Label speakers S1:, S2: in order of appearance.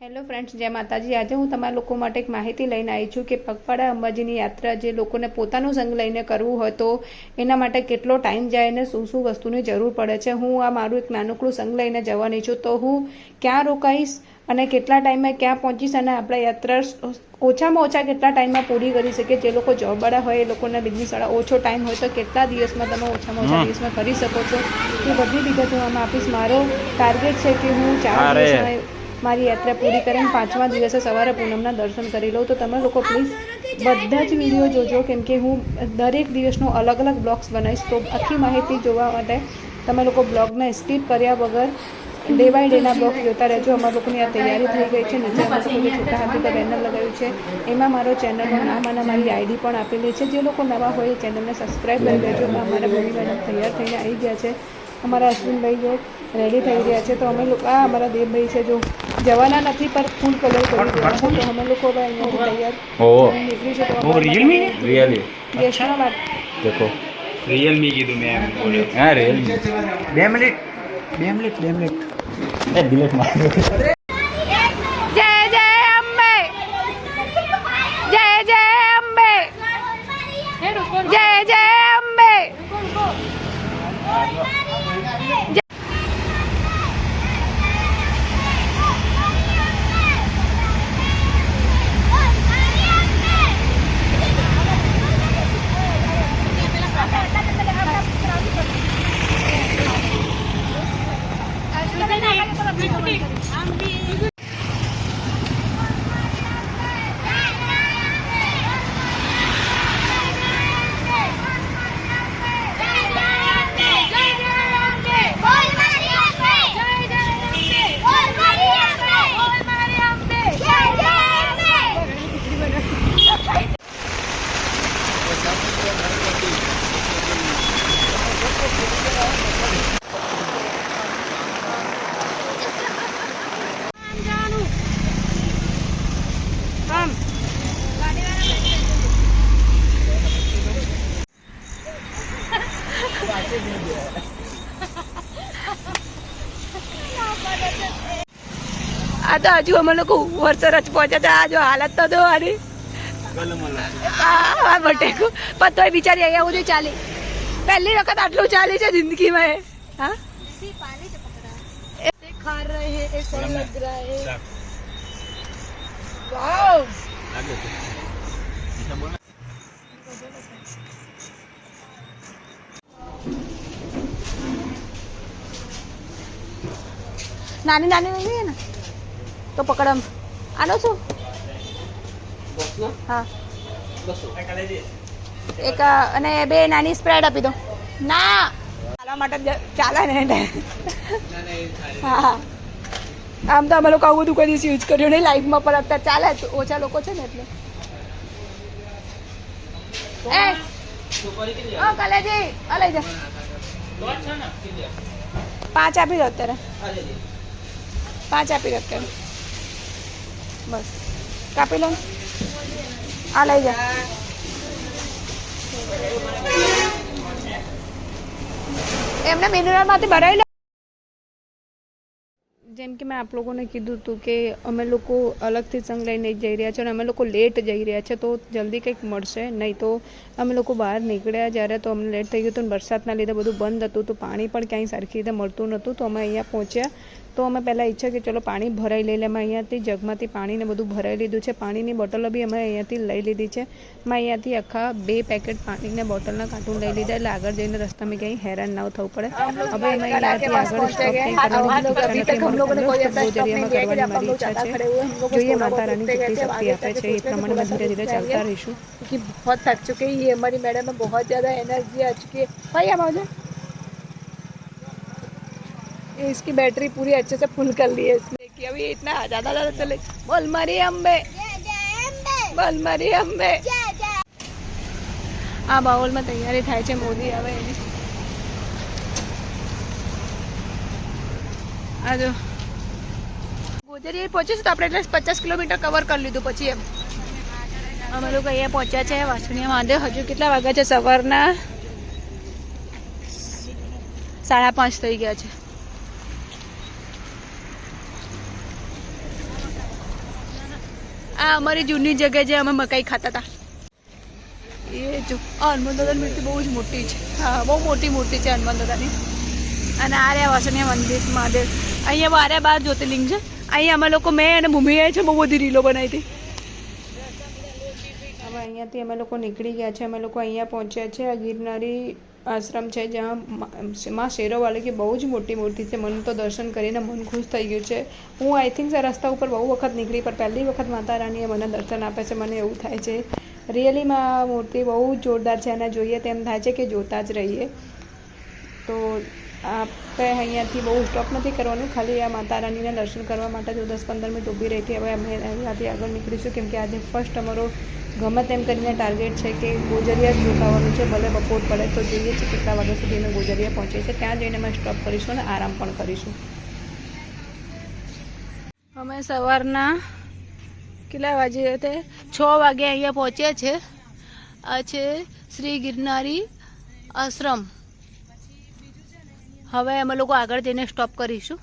S1: Hello friends જય માતાજી. આજે હું તમારા લોકો માટે એક માહિતી લઈને આવી છું કે પગપાળા અંબાજીની યાત્રા જે લોકોને પોતાનો સંગ લઈને કરવું હોય તો એના માટે કેટલો ટાઈમ જાય અને શું શું વસ્તુની જરૂર પડે છે. હું આ મારું એક નાનકડું સંગ લઈને જવાની છું. તો હું ક્યાં રોકાઈશ અને કેટલા ટાઈમે ક્યાં પહોંચીશ અને આપણે યાત્રા ઓછામાં ઓછા કેટલા ટાઈમમાં પૂરી કરી શકીએ? જે લોકો જોબવાળા હોય એ લોકોના બિઝનેસવાળા ઓછો ટાઈમ હોય તો કેટલા દિવસમાં તમે ઓછામાં ઓછા દિવસમાં કરી શકો છો? એ બધી વિગત હું આમાં આપીશ. મારો ટાર્ગેટ છે કે હું ચાર. દિવસમાં મારી યાત્રા પૂરી કરીને પાંચમા દિવસે સવારે પૂનમના દર્શન કરી લઉં. તો તમે લોકો પ્લીઝ બધા જ વીડિયો જોજો. કેમ કે હું દરેક દિવસનો અલગ અલગ બ્લોગ્સ બનાવીશ. તો આખી માહિતી જોવા માટે તમે લોકો બ્લોગને સ્કીપ કર્યા વગર ડે બાય ડેના બ્લોગ જોતા રહેજો. અમારા લોકોની આ તૈયારી થઈ ગઈ છે. નીચે અમારા લોકો છોટા હાથી પર બેનર લગાવ્યું છે. એમાં મારો ચેનલનું નામ અને મારી આઈડી પણ આપેલી છે. જે લોકો નવા હોય એ ચેનલને સબસ્ક્રાઈબ કરી દેજો અમારા ભૂમિ બહેનો તૈયાર થઈને આવી ગયા છે. અમારા અશ્વિનભાઈ જો રેડી થઈ ગયા છે તો અમે લોકો આ અમારા દેવભાઈ છે જો જવાના નથી પણ ફૂલ કલર કરી દેવાના છે તો અમે લોકો હવે અહીંયાથી તૈયાર
S2: ઓહ
S1: નીકળી છે તો રિયલમી
S2: રિયલી
S1: યશના વાત
S2: દેખો
S3: રિયલમી કીધું મેં એમ બોલ્યો
S2: હા રિયલમી
S3: બે મિનિટ બે મિનિટ બે મિનિટ
S2: એ દિલેશ માર
S1: જય જય અંબે જય જય અંબે જય જય અંબે આ તો હજુ અમે લોકો વર્ષો રચ પહોંચ્યા હતા. આ જો હાલત તો દો નાની નાની તો પકડ આમ. આનો શું? હા. એક અને બે નાની સ્પ્રેડ આપી દો. ના! ચાલવા માટે ચાલે ને એટલે. હા હા. આમ તો અમે લોકો આવું બધું કોઈ દિવસ યુઝ કર્યું નહીં. લાઈફમાં પણ અત્યારે ચાલે જ. ઓછા લોકો છે ને એટલે. એ! ઓ કલેજી. આ લઈ જા. પાંચ આપી? દો અત્યારે. પાંચ આપી દો અત્યારે. બસ. કાપી લો આ લઈ જા. એમને મિનરલમાંથી ભરાઈ લો. જેમ કે મેં આપ લોકોને કીધું હતું કે અમે લોકો અલગથી સંગ લઈને જઈ રહ્યા છે અને અમે લોકો લેટ જઈ રહ્યા છે, તો જલ્દી કંઈક મળશે. નહીં તો અમે લોકો બહાર નીકળ્યા જ્યારે તો અમને લેટ થઈ ગયું હતું વરસાદના લીધે બધું બંધ હતું, તો પાણી પણ ક્યાંય સરખી રીતે મળતું નહોતું. તો અમે અહીંયા પહોંચ્યા. તો અમે પહેલાં ઈચ્છા કે ચલો પાણી ભરાઈ લઈ લે અમે અહીંયાથી જગમાંથી પાણીને બધું ભરાઈ લીધું છે પાણીની બોટલો બી અમે અહીંયાથી લઈ લીધી છે મેં અહીંયાથી આખા બે પેકેટ પાણીને બોટલના કાર્ટૂન લઈ લીધા એટલે આગળ જઈને રસ્તામાં ક્યાંય હેરાન ના થવું પડે હવે અમે અહીંયાથી આગળ સ્ટોપ કંઈ કરવાની ઈચ્છા નથી અમારો પહેલો સ્ટોપ ગોજરિયામાં કરવાની મારી ઈચ્છા છે જોઈએ માતા રાની કેટલી શક્તિ આપે છે એ પ્રમાણે અમે ધીરે ધીરે ચાલતા રહીશું
S4: क्योंकि बहुत थक चुके हैं ये हमारी मैडम में बहुत ज़्यादा एनर्जी आ चुकी है भाई हम आ जाओ ये इसकी बैटरी पूरी अच्छे से फुल कर ली है इसने कि अभी इतना ज़्यादा ज़्यादा चले बोल मरी अम्बे बोल मरी अम्बे આ બાઉલમાં તૈયારી થાય છે મોદી આવે એની આ જો ગોજરી પહોંચીશું તો આપણે એટલે પચાસ કિલોમીટર કવર કરી લીધું પછી એમ અમે લોકો અહીંયા પહોંચ્યા છે વાસણીયા મહાદેવ હજુ કેટલા વાગ્યા છે સવારના સાડા પાંચ થઈ ગયા છે આ અમારી જૂની જગ્યાએ જે અમે મકાઈ ખાતા હતા. એ જો આ હનુમાન દાદાની મૂર્તિ બહુ જ મોટી છે. હા બહુ મોટી મૂર્તિ છે હનુમાન દાદાની. અને આ રહ્યા વાસણીયા મંદિર મહાદેવ. અહીંયા બારે બાર જ્યોતિર્લિંગ છે. અહીંયા અમે લોકો મેં અને મમ્મીએ છે બહુ બધી રીલો બનાવી હતી.
S1: હવે અહીંયાથી અમે લોકો નીકળી ગયા છે. અમે લોકો અહીંયા પહોંચ્યા છે આ ગિરનારી આશ્રમ છે જ્યાં મા- શેરોવાળી કે બહુ જ મોટી મૂર્તિ છે. મને તો દર્શન કરીને મન ખુશ થઈ ગયું છે. હું આઈ થિંક આ રસ્તા ઉપર બહુ વખત નીકળી, પણ પહેલી વખત માતા રાણીએ મને દર્શન આપે છે. મને એવું થાય છે. રિયલીમાં આ મૂર્તિ બહુ જ જોરદાર છે અને જોઈએ તેમ થાય છે કે જોતા જ રહીએ. તો આપણે અહીંયાથી બહુ સ્ટોપ નથી કરવાનું. ખાલી આ માતા રાણીના દર્શન કરવા માટે જો દસ પંદર મિનિટ ઊભી રહી હતી હવે અમે અહીંયાથી આગળ નીકળીશું, કેમ કે આજે ફર્સ્ટ અમારો ગમે તેમ કરીને ટાર્ગેટ છે કે ગોજરિયા જ રોકાવાનું છે, ભલે બપોર પડે તો જોઈએ છે કેટલા વાગ્યા સુધી અમે ગોજરિયા પહોંચીએ છીએ. ત્યાં જઈને અમે સ્ટોપ કરીશું અને આરામ પણ કરીશું.
S4: અમે સવારના કેટલા વાગે તે છ વાગે અહીંયા પહોંચ્યા છે. આ છે શ્રી ગિરનારી આશ્રમ. હવે અમે લોકો આગળ જઈને સ્ટોપ કરીશું.